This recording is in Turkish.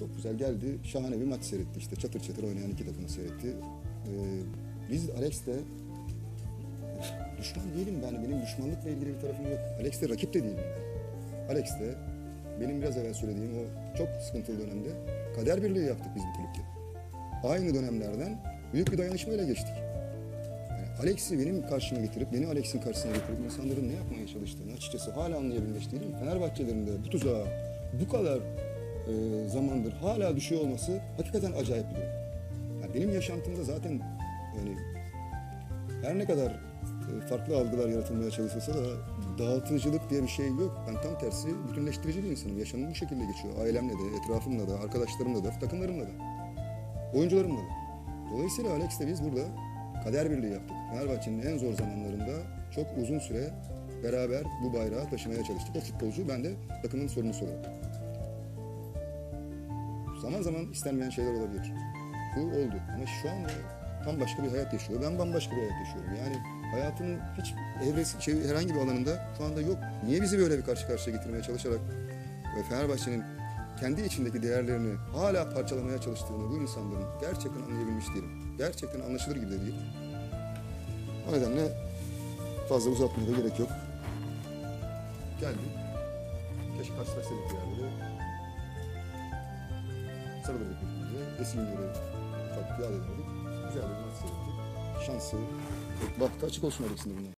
Çok güzel geldi. Şahane bir maç seyretti işte. Çatır çatır oynayan iki takımı seyretti. Ee, biz Alex'le düşman değilim ben. Benim düşmanlıkla ilgili bir tarafım yok. Alex'le rakip de değilim ben. Alex'le benim biraz evvel söylediğim o çok sıkıntılı dönemde kader birliği yaptık biz bu kulüpte. Aynı dönemlerden büyük bir dayanışmayla geçtik. Yani Alex'i benim karşıma getirip, beni Alex'in karşısına getirip insanların ne yapmaya çalıştığını açıkçası hala anlayabilmiş değilim. Fenerbahçelerin de bu tuzağa bu kadar e, zamandır hala düşüyor olması hakikaten acayip bir durum. Yani benim yaşantımda zaten yani her ne kadar e, farklı algılar yaratılmaya çalışılsa da dağıtıcılık diye bir şey yok. Ben tam tersi bütünleştirici bir insanım. Yaşamım bu şekilde geçiyor. Ailemle de, etrafımla da, arkadaşlarımla da, takımlarımla da, oyuncularımla da. Dolayısıyla Alex'le biz burada kader birliği yaptık. Fenerbahçe'nin en zor zamanlarında çok uzun süre beraber bu bayrağı taşımaya çalıştık. O futbolcu, ben de takımın sorumlusu olarak. Zaman zaman istenmeyen şeyler olabilir. Bu oldu ama şu anda tam başka bir hayat yaşıyor. Ben bambaşka bir hayat yaşıyorum. Yani hayatının hiç evresi, şey, herhangi bir alanında şu anda yok. Niye bizi böyle bir karşı karşıya getirmeye çalışarak ve Fenerbahçe'nin kendi içindeki değerlerini hala parçalamaya çalıştığını bu insanların gerçekten anlayabilmiş değilim. Gerçekten anlaşılır gibi de değil. O nedenle fazla uzatmaya da gerek yok. Geldi. Keşke karşılaşsaydık bir yerde. Sarılırdık birbirimize. Günleri ufak yad. Güzel bir maç seyrettik. Şansı, bahtı açık olsun Alex'in de bundan.